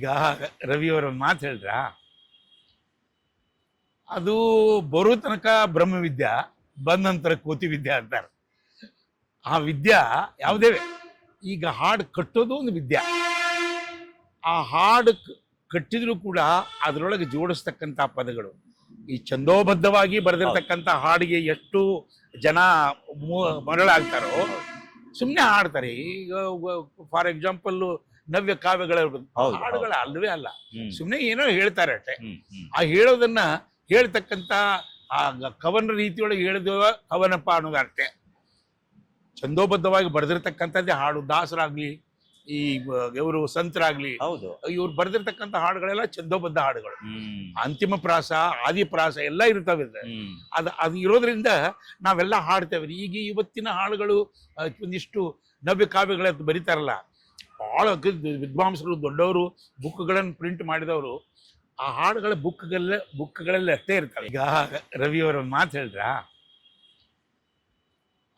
ಈಗ ರವಿಯವರ ಮಾತು ಹೇಳ್ರ? ಅದು ಬರೋ ತನಕ ಬ್ರಹ್ಮವಿದ್ಯಾ, ಬಂದ ನಂತರ ಕೋತಿ ವಿದ್ಯಾ ಅಂತಾರೆ. ಆ ವಿದ್ಯಾ ಯಾವುದೇ ಈಗ ಹಾಡು ಕಟ್ಟೋದು ಒಂದು ವಿದ್ಯಾ. ಆ ಹಾಡು ಕಟ್ಟಿದ್ರು ಕೂಡ ಅದರೊಳಗೆ ಜೋಡಿಸ್ತಕ್ಕಂಥ ಪದಗಳು. ಈ ಛಂದೋಬದ್ಧವಾಗಿ ಬರೆದಿರ್ತಕ್ಕಂಥ ಹಾಡಿಗೆ ಎಷ್ಟು ಜನ ಮರಳಾಗ್ತಾರೋ ಸುಮ್ಮನೆ ಹಾಡ್ತಾರೆ. ಈಗ ಫಾರ್ ಎಕ್ಸಾಂಪಲ್ ನವ್ಯ ಕಾವ್ಯಗಳ ಹಾಡುಗಳ ಅಲ್ವೇ ಅಲ್ಲ. ಸುಮ್ಮನೆ ಏನೋ ಹೇಳ್ತಾರೆ ಅಷ್ಟೇ. ಆ ಹೇಳೋದನ್ನ ಹೇಳ್ತಕ್ಕಂತ ಆ ಕವನ ರೀತಿಯೊಳಗೆ ಹೇಳಿದ ಕವನಪ್ಪ ಅನ್ನೋದು ಅಷ್ಟೇ. ಛಂದೋಬದ್ಧವಾಗಿ ಬರೆದಿರ್ತಕ್ಕಂಥದ್ದೇ ಹಾಡು. ದಾಸರಾಗ್ಲಿ ಈ ಇವರು ಸಂತರಾಗ್ಲಿ ಹೌದು. ಇವ್ರು ಬರೆದಿರ್ತಕ್ಕಂಥ ಹಾಡುಗಳೆಲ್ಲ ಛಂದೋಬದ್ಧ ಹಾಡುಗಳು. ಅಂತಿಮ ಪ್ರಾಸ ಆದಿ ಪ್ರಾಸ ಎಲ್ಲ ಇರ್ತವೆ ಅದ ಅದ್ ಅದು ಅದು ಇರೋದ್ರಿಂದ ನಾವೆಲ್ಲ ಹಾಡ್ತೇವೆ. ಈಗ ಇವತ್ತಿನ ಹಾಡುಗಳು ಒಂದಿಷ್ಟು ನವ್ಯ ಕಾವ್ಯಗಳ ಬರೀತಾರಲ್ಲ ಭಾಳ ವಿದ್ವಾಂಸರು, ದೊಡ್ಡವರು, ಬುಕ್ಗಳನ್ನು ಪ್ರಿಂಟ್ ಮಾಡಿದವರು, ಆ ಹಾಡುಗಳ ಬುಕ್ಗಳಲ್ಲೇ, ಬುಕ್ಗಳಲ್ಲಿ ಅಷ್ಟೇ ಇರ್ತವೆ ಈಗ ರವಿಯವರ ಒಂದು ಮಾತು ಹೇಳಿದ್ರ?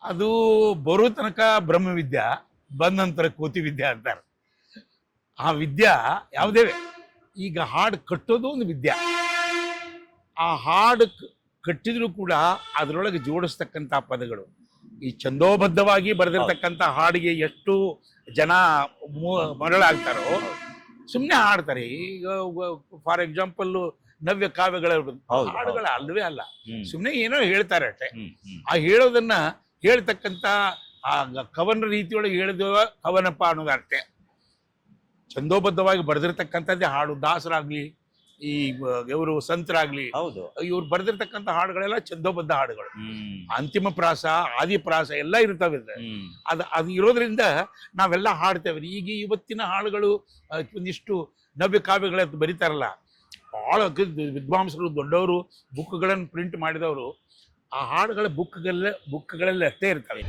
ಅದು ಬರೋ ತನಕ ಬ್ರಹ್ಮವಿದ್ಯಾ, ಬಂದ ನಂತರ ಕೋತಿ ವಿದ್ಯಾ ಅಂತಾರೆ. ಆ ವಿದ್ಯಾ ಯಾವುದೇ ಈಗ ಹಾಡು ಕಟ್ಟೋದು ಒಂದು ವಿದ್ಯಾ. ಆ ಹಾಡು ಕಟ್ಟಿದ್ರು ಕೂಡ ಅದರೊಳಗೆ ಜೋಡಿಸ್ತಕ್ಕಂಥ ಪದಗಳು. ಈ ಛಂದೋಬದ್ಧವಾಗಿ ಬರೆದಿರ್ತಕ್ಕಂಥ ಹಾಡಿಗೆ ಎಷ್ಟು ಜನ ಮರಳಾಗ್ತಾರೋ ಸುಮ್ಮನೆ ಹಾಡ್ತಾರೆ. ಈಗ ಫಾರ್ ಎಕ್ಸಾಂಪಲ್ ನವ್ಯ ಕಾವ್ಯಗಳ ಹಾಡುಗಳ ಅಲ್ವೇ ಅಲ್ಲ. ಸುಮ್ಮನೆ ಏನೋ ಹೇಳ್ತಾರೆ ಅಷ್ಟೇ. ಆ ಹೇಳೋದನ್ನ ಹೇಳ್ತಕ್ಕಂಥ ಆ ಕವನ ರೀತಿಯೊಳಗೆ ಹೇಳಿದ ಕವನಪ್ಪ ಅನ್ನೋದು ಅಷ್ಟೇ. ಛಂದೋಬದ್ಧವಾಗಿ ಬರೆದಿರ್ತಕ್ಕಂಥದ್ದೇ ಹಾಡು. ದಾಸರಾಗ್ಲಿ ಈ ಇವರು ಸಂತರಾಗ್ಲಿ ಹೌದು. ಇವ್ರು ಬರೆದಿರ್ತಕ್ಕಂಥ ಹಾಡುಗಳೆಲ್ಲ ಛಂದೋಬದ್ಧ ಹಾಡುಗಳು. ಅಂತಿಮ ಪ್ರಾಸ ಆದಿ ಪ್ರಾಸ ಎಲ್ಲ ಇರ್ತವೆ ಅದು ಅದು ಇರೋದ್ರಿಂದ ನಾವೆಲ್ಲ ಹಾಡ್ತೇವೆ. ಈಗ ಇವತ್ತಿನ ಹಾಡುಗಳು ಒಂದಿಷ್ಟು ನವ್ಯ ಕಾವ್ಯಗಳ ಬರೀತಾರಲ್ಲ ಭಾಳ ವಿದ್ವಾಂಸರು ದೊಡ್ಡವರು ಬುಕ್ಗಳನ್ನು ಪ್ರಿಂಟ್ ಮಾಡಿದವರು ಆ ಹಾಡುಗಳ ಬುಕ್ಗಳೆಲ್ಲ ಬುಕ್ಗಳಲ್ಲಿ ಅಷ್ಟೇ ಇರ್ತವೆ.